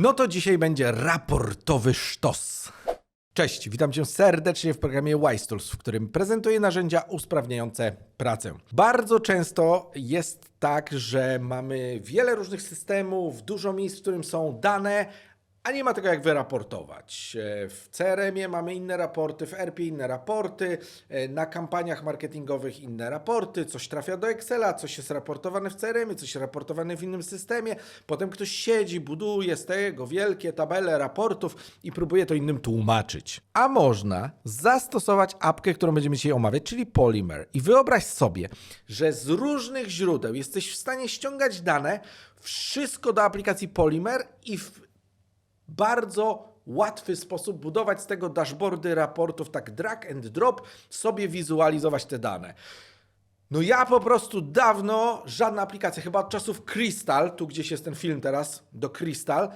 No to dzisiaj będzie raportowy sztos. Cześć, witam Cię serdecznie w programie Wise w którym prezentuję narzędzia usprawniające pracę. Bardzo często jest tak, że mamy wiele różnych systemów, dużo miejsc, w którym są dane, a nie ma tego jak wyraportować. E, W CRM-ie mamy inne raporty, w ERP inne raporty, e, na kampaniach marketingowych inne raporty, coś trafia do Excela, coś jest raportowane w CRM-ie, coś raportowane w innym systemie, potem ktoś siedzi, buduje z tego wielkie tabele raportów i próbuje to innym tłumaczyć. A można zastosować apkę, którą będziemy dzisiaj omawiać, czyli Polymer. I wyobraź sobie, że z różnych źródeł jesteś w stanie ściągać dane, wszystko do aplikacji Polymer i w bardzo łatwy sposób budować z tego dashboardy raportów, tak drag and drop, sobie wizualizować te dane. No ja po prostu dawno, żadna aplikacja, chyba od czasów Crystal, tu gdzieś jest ten film teraz, do Crystal,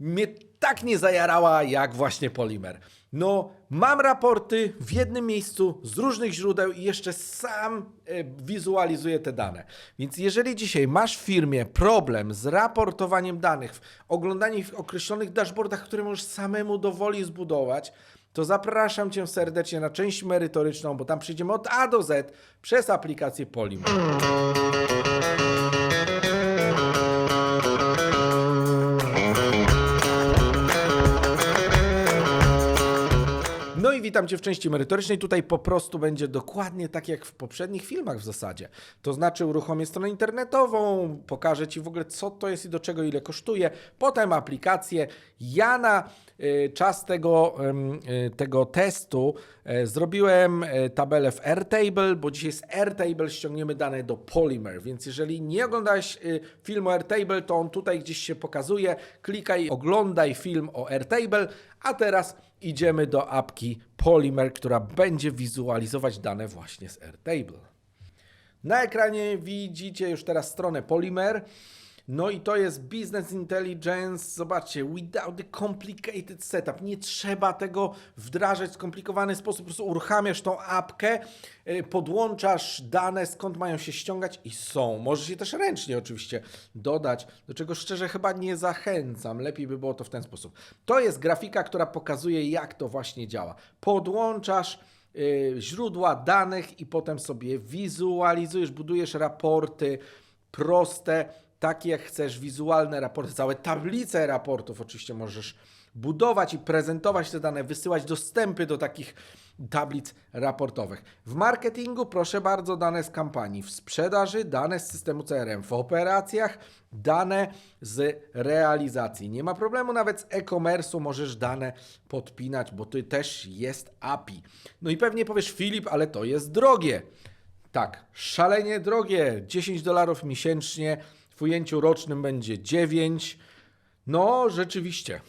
mnie tak nie zajarała jak właśnie Polymer. No, mam raporty w jednym miejscu z różnych źródeł i jeszcze sam e, wizualizuję te dane. Więc jeżeli dzisiaj masz w firmie problem z raportowaniem danych, oglądaniem w określonych dashboardach, które możesz samemu dowoli zbudować, to zapraszam Cię serdecznie na część merytoryczną, bo tam przyjdziemy od A do Z przez aplikację Polymer. Witam Cię w części merytorycznej. Tutaj po prostu będzie dokładnie tak jak w poprzednich filmach w zasadzie. To znaczy uruchomię stronę internetową, pokażę Ci w ogóle co to jest i do czego ile kosztuje, potem aplikację. Ja na y, czas tego, y, tego testu y, zrobiłem y, tabelę w Airtable, bo dzisiaj z Airtable ściągniemy dane do Polymer, więc jeżeli nie oglądałeś y, filmu Airtable, to on tutaj gdzieś się pokazuje. Klikaj, oglądaj film o Airtable, a teraz idziemy do apki Polymer, która będzie wizualizować dane właśnie z Airtable. Na ekranie widzicie już teraz stronę Polymer. No i to jest Business Intelligence. Zobaczcie, without the complicated setup. Nie trzeba tego wdrażać w skomplikowany sposób. Po prostu uruchamiasz tą apkę, y, podłączasz dane, skąd mają się ściągać i są. Możesz je też ręcznie oczywiście dodać, do czego szczerze chyba nie zachęcam. Lepiej by było to w ten sposób. To jest grafika, która pokazuje, jak to właśnie działa. Podłączasz y, źródła danych i potem sobie wizualizujesz, budujesz raporty proste, takie jak chcesz, wizualne raporty, całe tablice raportów oczywiście możesz budować i prezentować te dane, wysyłać dostępy do takich tablic raportowych. W marketingu proszę bardzo dane z kampanii, w sprzedaży dane z systemu CRM, w operacjach dane z realizacji. Nie ma problemu, nawet z e-commerce'u możesz dane podpinać, bo to też jest API. No i pewnie powiesz Filip, ale to jest drogie. Tak, szalenie drogie, 10 dolarów miesięcznie, w ujęciu rocznym będzie 9. No, rzeczywiście.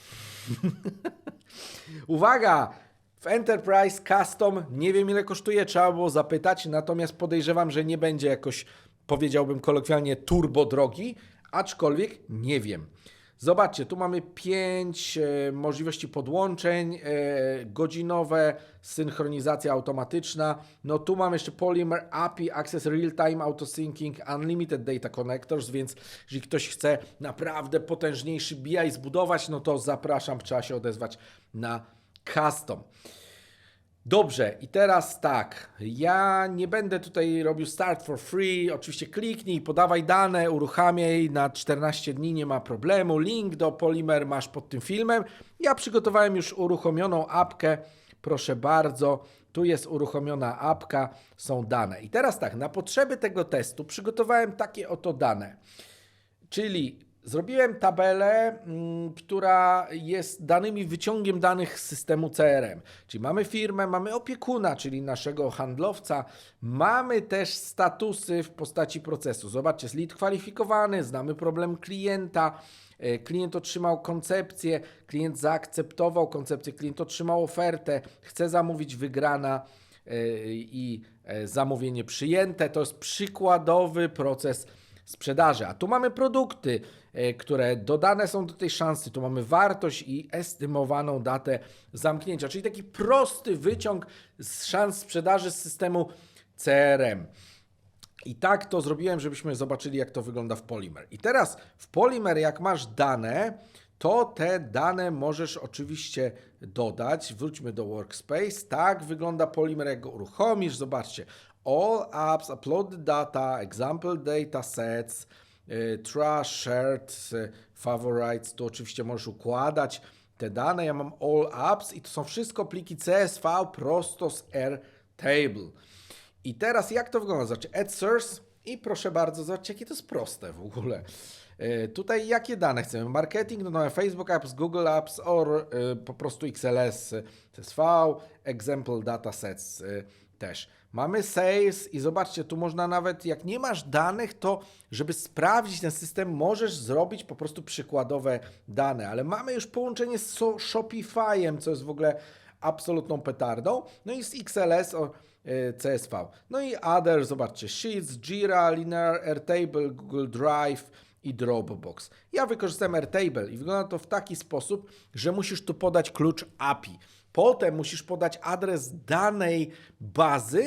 Uwaga! W Enterprise Custom nie wiem ile kosztuje, trzeba było zapytać, natomiast podejrzewam, że nie będzie jakoś, powiedziałbym kolokwialnie, turbo drogi, aczkolwiek nie wiem. Zobaczcie, tu mamy 5 e, możliwości podłączeń e, godzinowe, synchronizacja automatyczna. No tu mamy jeszcze Polymer API, Access Real Time Auto Syncing, Unlimited Data Connectors, więc jeżeli ktoś chce naprawdę potężniejszy BI zbudować, no to zapraszam, trzeba się odezwać na custom. Dobrze, i teraz tak. Ja nie będę tutaj robił start for free. Oczywiście kliknij, podawaj dane, uruchamiaj na 14 dni, nie ma problemu. Link do Polymer masz pod tym filmem. Ja przygotowałem już uruchomioną apkę. Proszę bardzo, tu jest uruchomiona apka, są dane. I teraz tak, na potrzeby tego testu przygotowałem takie oto dane. Czyli zrobiłem tabelę, mm, która jest danymi wyciągiem danych z systemu CRM. Czyli mamy firmę, mamy opiekuna, czyli naszego handlowca, mamy też statusy w postaci procesu. Zobaczcie, jest lead kwalifikowany, znamy problem klienta. e, Klient otrzymał koncepcję, klient zaakceptował koncepcję, klient otrzymał ofertę, chce zamówić wygrana e, i e, zamówienie przyjęte. To jest przykładowy proces sprzedaży. A tu mamy produkty, e, które dodane są do tej szansy. Tu mamy wartość i estymowaną datę zamknięcia, czyli taki prosty wyciąg z szans sprzedaży z systemu CRM. I tak to zrobiłem, żebyśmy zobaczyli, jak to wygląda w Polymer. I teraz w Polymer, jak masz dane, to te dane możesz oczywiście dodać. Wróćmy do Workspace. Tak wygląda Polymer, jak go uruchomisz. Zobaczcie. All apps, upload data, example data sets, y, trash, shared, y, favorites. Tu oczywiście możesz układać te dane. Ja mam all apps i to są wszystko pliki CSV prosto z Airtable. I teraz jak to wygląda? Zobaczcie, add source i proszę bardzo, zobaczcie jakie to jest proste w ogóle. E, Tutaj jakie dane chcemy? Marketing, no, no Facebook Apps, Google Apps or e, po prostu XLS, CSV, example datasets e, też. Mamy sales i zobaczcie, tu można nawet, jak nie masz danych, to żeby sprawdzić ten system, możesz zrobić po prostu przykładowe dane, ale mamy już połączenie z Shopify'em, co jest w ogóle absolutną petardą, no i z XLS o e, CSV. No i other, zobaczcie, Sheets, Jira, Linear, Airtable, Google Drive i Dropbox. Ja wykorzystam Airtable i wygląda to w taki sposób, że musisz tu podać klucz API. Potem musisz podać adres danej bazy,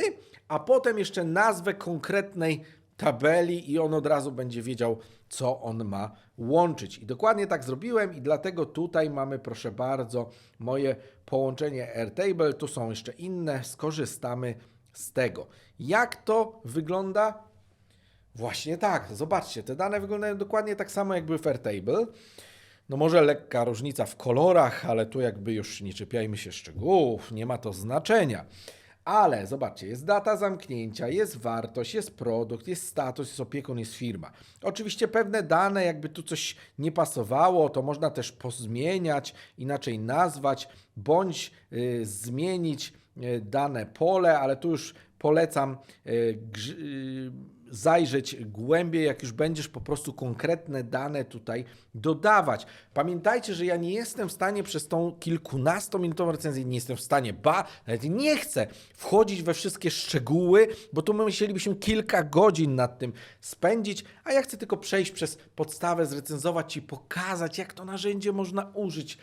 a potem jeszcze nazwę konkretnej tabeli i on od razu będzie wiedział, co on ma łączyć. I dokładnie tak zrobiłem i dlatego tutaj mamy, proszę bardzo, moje połączenie Airtable. Tu są jeszcze inne, skorzystamy z tego. Jak to wygląda? Właśnie tak, zobaczcie, te dane wyglądają dokładnie tak samo jakby w Airtable. No może lekka różnica w kolorach, ale tu jakby już nie czepiajmy się szczegółów, nie ma to znaczenia. Ale zobaczcie, jest data zamknięcia, jest wartość, jest produkt, jest status, jest opiekun, jest firma. Oczywiście pewne dane, jakby tu coś nie pasowało, to można też pozmieniać, inaczej nazwać, bądź y, zmienić y, dane pole, ale tu już polecam y, y, zajrzeć głębiej, jak już będziesz po prostu konkretne dane tutaj dodawać. Pamiętajcie, że ja nie jestem w stanie przez tą kilkunastominutową recenzję, nie jestem w stanie, ba, nawet nie chcę wchodzić we wszystkie szczegóły, bo tu my musielibyśmy kilka godzin nad tym spędzić, a ja chcę tylko przejść przez podstawę, zrecenzować i pokazać, jak to narzędzie można użyć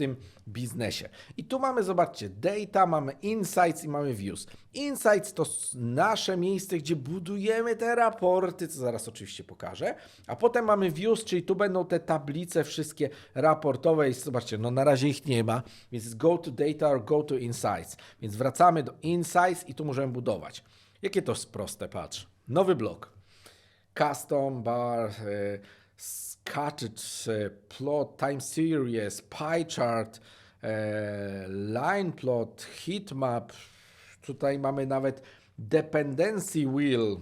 tym biznesie. I tu mamy, zobaczcie, data, mamy insights i mamy views. Insights to nasze miejsce, gdzie budujemy te raporty, co zaraz oczywiście pokażę, a potem mamy views, czyli tu będą te tablice wszystkie raportowe i zobaczcie, no na razie ich nie ma, więc go to data or go to insights. Więc wracamy do insights i tu możemy budować. Jakie to jest proste, patrz. Nowy blok custom bar, e, scattered e, plot, time series, pie chart, e, line plot, heatmap. Tutaj mamy nawet dependency wheel.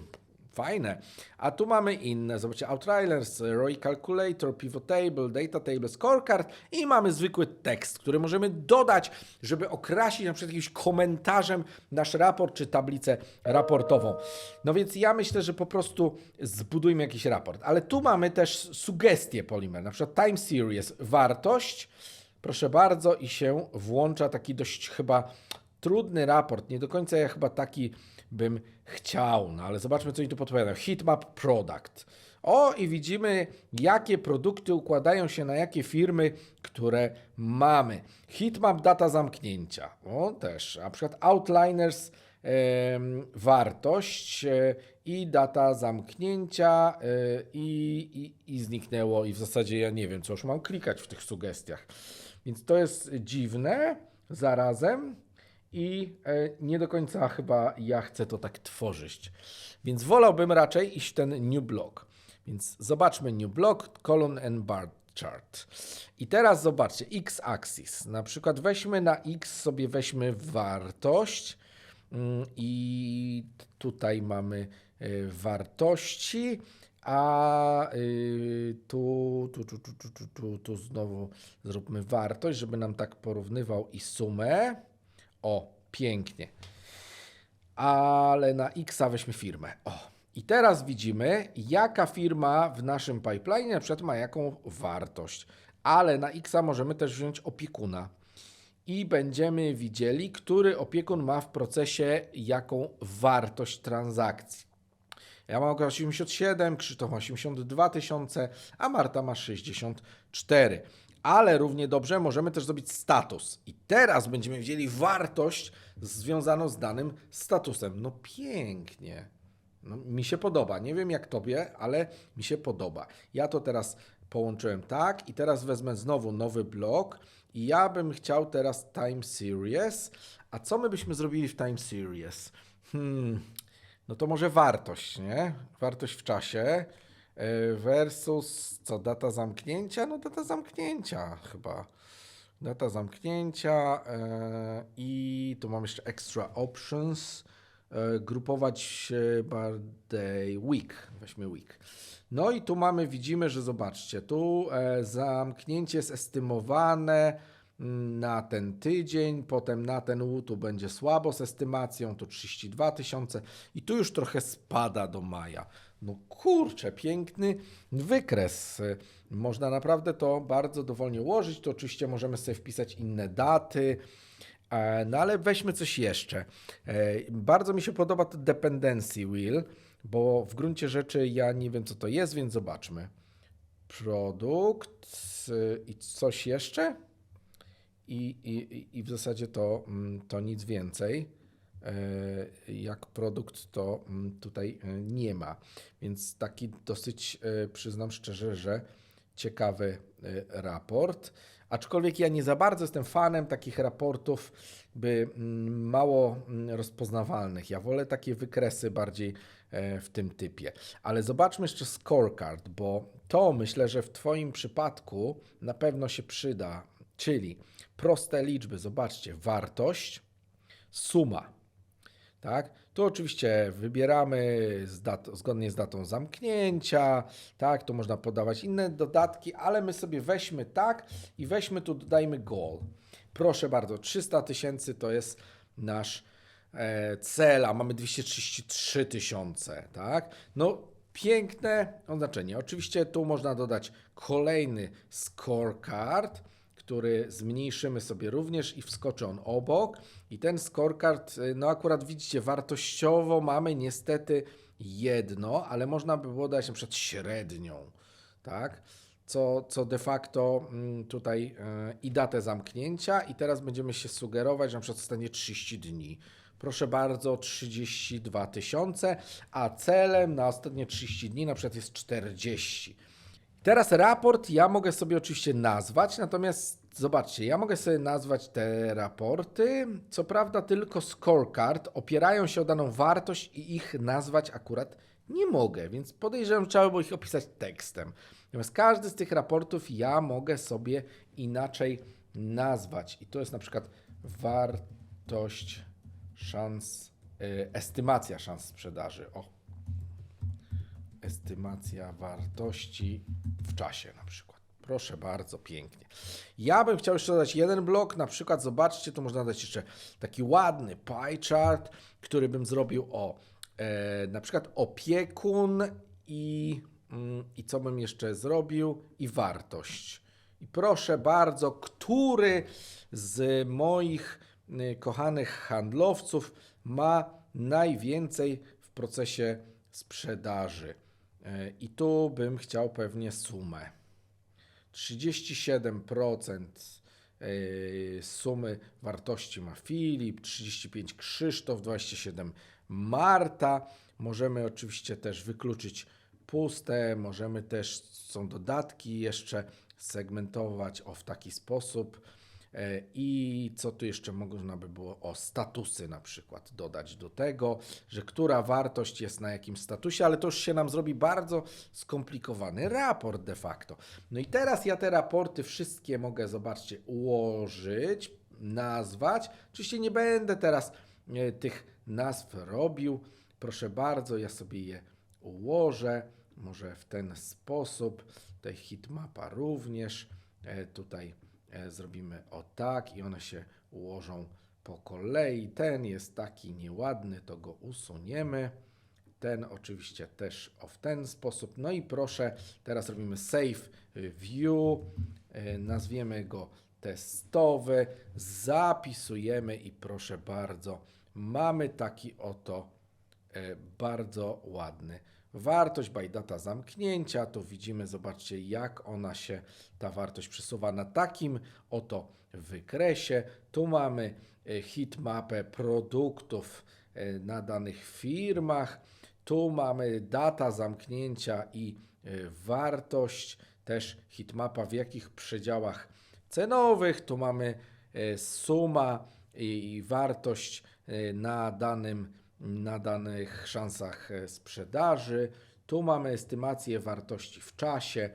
Fajne. A tu mamy inne. Zobaczcie, Outriders, ROI Calculator, Pivot Table, Data Table, Scorecard i mamy zwykły tekst, który możemy dodać, żeby okrasić na przykład jakimś komentarzem nasz raport czy tablicę raportową. No więc ja myślę, że po prostu zbudujmy jakiś raport. Ale tu mamy też sugestie Polymer, na przykład Time Series, wartość, proszę bardzo i się włącza taki dość chyba trudny raport. Nie do końca ja chyba taki bym chciał, no ale zobaczmy, co oni tu podpowiadają. Heatmap Product. O, i widzimy, jakie produkty układają się na jakie firmy, które mamy. Heatmap data zamknięcia. O, też. Na przykład Outliners em, wartość e, i data zamknięcia e, i, i, i zniknęło i w zasadzie ja nie wiem, co już mam klikać w tych sugestiach. Więc to jest dziwne zarazem i e, nie do końca chyba ja chcę to tak tworzyć. Więc wolałbym raczej iść w ten new block. Więc zobaczmy new block, column and bar chart. I teraz zobaczcie, x-axis. Na przykład weźmy na x sobie weźmy wartość mm, i tutaj mamy e, wartości, a y, tu, tu, tu, tu, tu, tu, tu, tu znowu zróbmy wartość, żeby nam tak porównywał i sumę. O, pięknie. Ale na X weźmy firmę. O. I teraz widzimy, jaka firma w naszym pipeline na przykład ma jaką wartość. Ale na X możemy też wziąć opiekuna. I będziemy widzieli, który opiekun ma w procesie jaką wartość transakcji. Ja mam około 87, Krzysztof ma 82 tysiące, a Marta ma 64. Ale równie dobrze możemy też zrobić status. I teraz będziemy widzieli wartość związaną z danym statusem. No pięknie. No, mi się podoba. Nie wiem jak tobie, ale mi się podoba. Ja to teraz połączyłem tak i teraz wezmę znowu nowy blok i ja bym chciał teraz time series. A co my byśmy zrobili w time series? Hmm, no to może wartość, nie? Wartość w czasie versus co, data zamknięcia? No data zamknięcia chyba. Data zamknięcia e, i tu mam jeszcze extra options. E, grupować e, bardziej week. Weźmy week. No i tu mamy, widzimy, że zobaczcie, tu e, zamknięcie jest estymowane mm, na ten tydzień, potem na ten tu będzie słabo z estymacją, to 32 tysiące i tu już trochę spada do maja. No kurczę, piękny wykres. Można naprawdę to bardzo dowolnie ułożyć. To oczywiście możemy sobie wpisać inne daty. E, No ale weźmy coś jeszcze. E, Bardzo mi się podoba to dependency wheel, bo w gruncie rzeczy ja nie wiem co to jest, więc zobaczmy. Produkt i coś jeszcze? I, i, i w zasadzie to, mm, to nic więcej. E, Jak produkt to mm, tutaj e, nie ma. Więc taki dosyć, e, przyznam szczerze, że ciekawy raport. Aczkolwiek ja nie za bardzo jestem fanem takich raportów by mm, mało mm, rozpoznawalnych. Ja wolę takie wykresy bardziej w tym typie. Ale zobaczmy jeszcze scorecard, bo to myślę, że w Twoim przypadku na pewno się przyda. Czyli proste liczby, zobaczcie, wartość, suma. Tak? Tu oczywiście wybieramy z dat- zgodnie z datą zamknięcia, tak? Tu można podawać inne dodatki, ale my sobie weźmy tak i weźmy tu, dodajmy goal. Proszę bardzo, 300 tysięcy to jest nasz e, cel, a mamy 233 tysiące, tak? No, piękne oznaczenie. Oczywiście tu można dodać kolejny scorecard, który zmniejszymy sobie również i wskoczy on obok. I ten scorecard, y, no akurat widzicie, wartościowo mamy niestety jedno, ale można by było dać na przykład średnią, tak? Co, co de facto mm, tutaj y, i datę zamknięcia i teraz będziemy się sugerować, że na przykład stanie 30 dni. Proszę bardzo, 32 tysiące, a celem na ostatnie 30 dni na przykład jest 40. Teraz raport ja mogę sobie oczywiście nazwać, natomiast zobaczcie, ja mogę sobie nazwać te raporty. Co prawda tylko scorecard opierają się o daną wartość i ich nazwać akurat nie mogę, więc podejrzewam, że trzeba by było ich opisać tekstem. Natomiast każdy z tych raportów ja mogę sobie inaczej nazwać. I to jest na przykład wartość szans, y, estymacja szans sprzedaży. O, estymacja wartości w czasie na przykład. Proszę bardzo, pięknie. Ja bym chciał jeszcze dodać jeden blok, na przykład zobaczcie, tu można dać jeszcze taki ładny pie chart, który bym zrobił o e, na przykład opiekun i, mm, i co bym jeszcze zrobił i wartość. I proszę bardzo, który z moich y, kochanych handlowców ma najwięcej w procesie sprzedaży. E, I tu bym chciał pewnie sumę. 37% e, sumy wartości ma Filip, 35 Krzysztof, 27 Marta. Możemy oczywiście też wykluczyć puste, możemy też, są dodatki jeszcze, segmentować o w taki sposób. E, I co tu jeszcze można by było? O statusy na przykład dodać do tego, że która wartość jest na jakim statusie, ale to już się nam zrobi bardzo skomplikowany raport de facto. No i teraz ja te raporty wszystkie mogę, zobaczcie, ułożyć, nazwać. Oczywiście nie będę teraz e, tych nazw robił. Proszę bardzo, ja sobie je ułożę. Może w ten sposób. Tutaj hitmapa również. E, Tutaj e, zrobimy o tak i one się ułożą po kolei. Ten jest taki nieładny, to go usuniemy. Ten oczywiście też o w ten sposób. No i proszę, teraz robimy save view, e, nazwiemy go testowy, zapisujemy i proszę bardzo, mamy taki oto e, bardzo ładny. Wartość by data zamknięcia, to widzimy, zobaczcie jak ona się, ta wartość przesuwa na takim oto wykresie. Tu mamy e, hitmapę produktów e, na danych firmach. Tu mamy data zamknięcia i e, wartość też hitmapa, w jakich przedziałach cenowych. Tu mamy suma i wartość na, danym, na danych szansach e, sprzedaży. Tu mamy estymację wartości w czasie.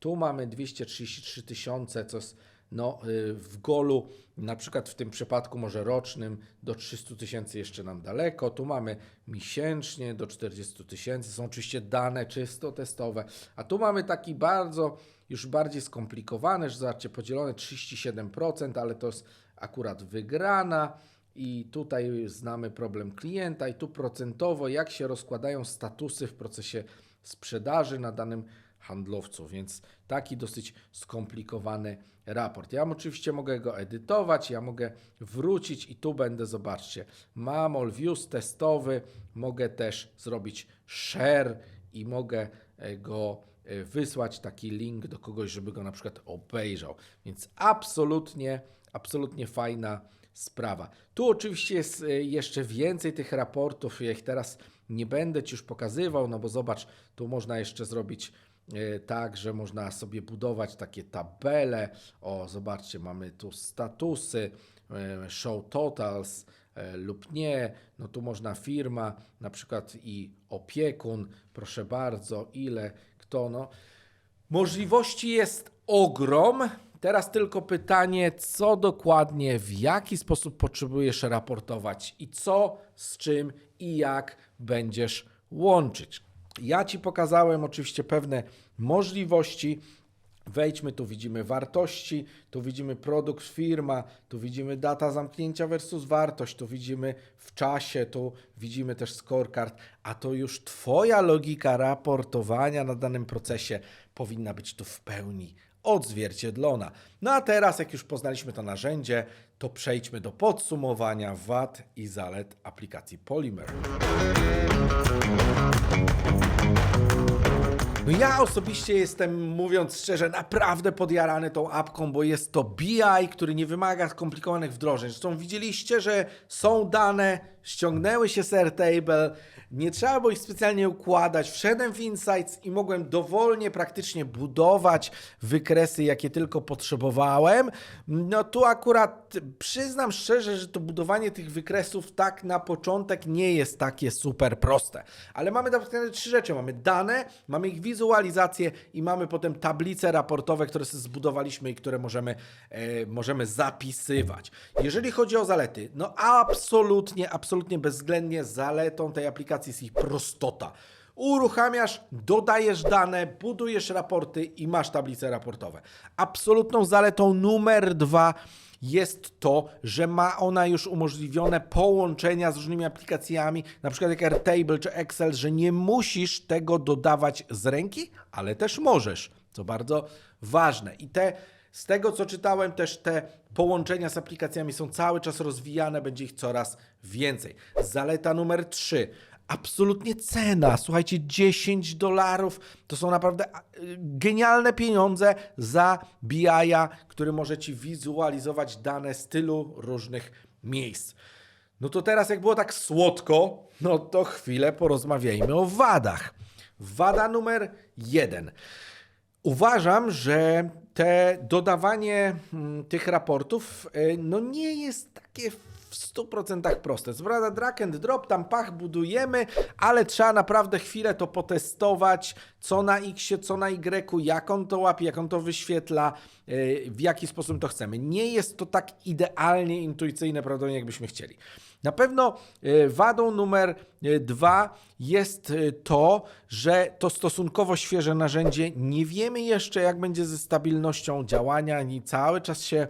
Tu mamy 233 tysiące, co jest no, y, w golu, na przykład w tym przypadku może rocznym, do 300 tysięcy jeszcze nam daleko. Tu mamy miesięcznie do 40 tysięcy. Są oczywiście dane czysto testowe. A tu mamy taki bardzo, już bardziej skomplikowany, że zobaczcie, podzielone 37%, ale to jest akurat wygrana. I tutaj znamy problem klienta, i tu procentowo, jak się rozkładają statusy w procesie sprzedaży na danym handlowcu, więc taki dosyć skomplikowany raport. Ja oczywiście mogę go edytować, ja mogę wrócić i tu będę, zobaczcie, mam all views testowy, mogę też zrobić share i mogę e, go e, wysłać taki link do kogoś, żeby go na przykład obejrzał. Więc absolutnie, absolutnie fajna sprawa. Tu oczywiście jest e, jeszcze więcej tych raportów, ja ich teraz nie będę Ci już pokazywał, no bo zobacz, tu można jeszcze zrobić e, tak, że można sobie budować takie tabele. O, zobaczcie, mamy tu statusy, e, show totals lub nie. No tu można firma, na przykład i opiekun, proszę bardzo, ile, kto, no. Możliwości jest ogrom. Teraz tylko pytanie, co dokładnie, w jaki sposób potrzebujesz raportować i co, z czym i jak będziesz łączyć. Ja Ci pokazałem oczywiście pewne możliwości. Wejdźmy, tu widzimy wartości, tu widzimy produkt, firma, tu widzimy data zamknięcia versus wartość, tu widzimy w czasie, tu widzimy też scorecard, a to już Twoja logika raportowania na danym procesie powinna być tu w pełni odzwierciedlona. No a teraz, jak już poznaliśmy to narzędzie, to przejdźmy do podsumowania wad i zalet aplikacji Polymer. No ja osobiście jestem, mówiąc szczerze, naprawdę podjarany tą apką, bo jest to BI, który nie wymaga skomplikowanych wdrożeń. Zresztą widzieliście, że są dane, ściągnęły się Airtable, nie trzeba było ich specjalnie układać. Wszedłem w Insights i mogłem dowolnie praktycznie budować wykresy, jakie tylko potrzebowałem. No tu akurat przyznam szczerze, że to budowanie tych wykresów tak na początek nie jest takie super proste. Ale mamy naprawdę trzy rzeczy. Mamy dane, mamy ich wizualizację i mamy potem tablice raportowe, które sobie zbudowaliśmy i które możemy, e, możemy zapisywać. Jeżeli chodzi o zalety, no absolutnie, absolutnie bezwzględnie zaletą tej aplikacji jest ich prostota. Uruchamiasz, dodajesz dane, budujesz raporty i masz tablice raportowe. Absolutną zaletą numer dwa jest to, że ma ona już umożliwione połączenia z różnymi aplikacjami, na przykład jak Airtable czy Excel, że nie musisz tego dodawać z ręki, ale też możesz, co bardzo ważne. I te z tego co czytałem, też te połączenia z aplikacjami są cały czas rozwijane, będzie ich coraz więcej. Zaleta numer 3. Absolutnie cena. Słuchajcie, 10 dolarów to są naprawdę y, genialne pieniądze za BI-a, który może ci wizualizować dane z tylu różnych miejsc. No to teraz, jak było tak słodko, no to chwilę porozmawiajmy o wadach. Wada numer jeden. Uważam, że te dodawanie mm, tych raportów y, no nie jest takie w 100% proste. Co prawda drag and drop, tam pach budujemy, ale trzeba naprawdę chwilę to potestować, co na X, co na Y, jak on to łapie, jak on to wyświetla, y, w jaki sposób to chcemy. Nie jest to tak idealnie intuicyjne, prawdopodobnie jakbyśmy chcieli. Na pewno y, wadą numer y, dwa jest to, że to stosunkowo świeże narzędzie. Nie wiemy jeszcze, jak będzie ze stabilnością działania, ani cały czas się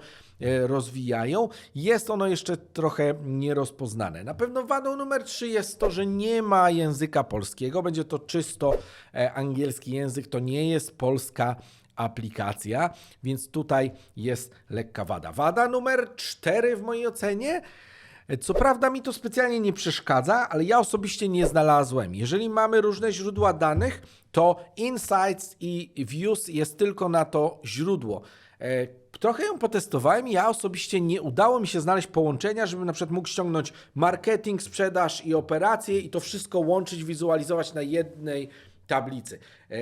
rozwijają. Jest ono jeszcze trochę nierozpoznane. Na pewno wadą numer 3 jest to, że nie ma języka polskiego. Będzie to czysto e, angielski język, to nie jest polska aplikacja, więc tutaj jest lekka wada. Wada numer 4 w mojej ocenie. Co prawda mi to specjalnie nie przeszkadza, ale ja osobiście nie znalazłem. Jeżeli mamy różne źródła danych, to Insights i Views jest tylko na to źródło. Trochę ją potestowałem i ja osobiście nie udało mi się znaleźć połączenia, żebym na przykład mógł ściągnąć marketing, sprzedaż i operacje i to wszystko łączyć, wizualizować na jednej tablicy. E,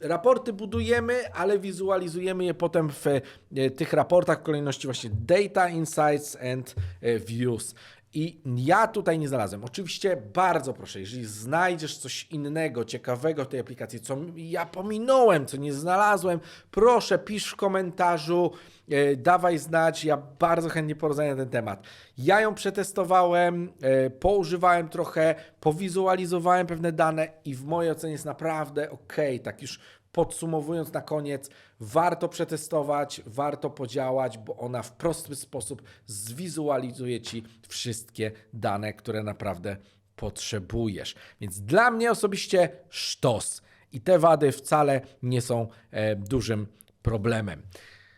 Raporty budujemy, ale wizualizujemy je potem w e, tych raportach w kolejności właśnie Data, Insights and e, Views. I ja tutaj nie znalazłem. Oczywiście bardzo proszę, jeżeli znajdziesz coś innego, ciekawego w tej aplikacji, co ja pominąłem, co nie znalazłem, proszę pisz w komentarzu, e, dawaj znać, ja bardzo chętnie porozmawiam na ten temat. Ja ją przetestowałem, e, poużywałem trochę, powizualizowałem pewne dane i w mojej ocenie jest naprawdę ok, tak już podsumowując na koniec, warto przetestować, warto podziałać, bo ona w prosty sposób zwizualizuje Ci wszystkie dane, które naprawdę potrzebujesz. Więc dla mnie osobiście sztos. I te wady wcale nie są e, dużym problemem.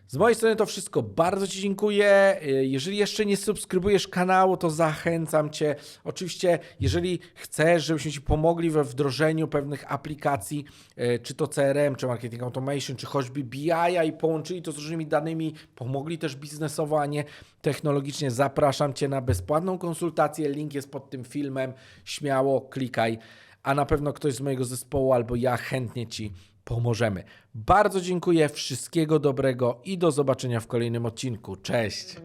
Z mojej strony to wszystko. Bardzo Ci dziękuję. Y, Jeżeli jeszcze nie subskrybujesz kanału, to zachęcam Cię. Oczywiście, jeżeli chcesz, żebyśmy Ci pomogli we wdrożeniu pewnych aplikacji, y, czy to CRM, czy Marketing Automation, czy choćby BI i połączyli to z różnymi danymi, pomogli też biznesowo, a nie technologicznie, zapraszam Cię na bezpłatną konsultację. Link jest pod tym filmem. Śmiało klikaj, a na pewno ktoś z mojego zespołu albo ja chętnie Ci pomożemy. Bardzo dziękuję, wszystkiego dobrego i do zobaczenia w kolejnym odcinku. Cześć!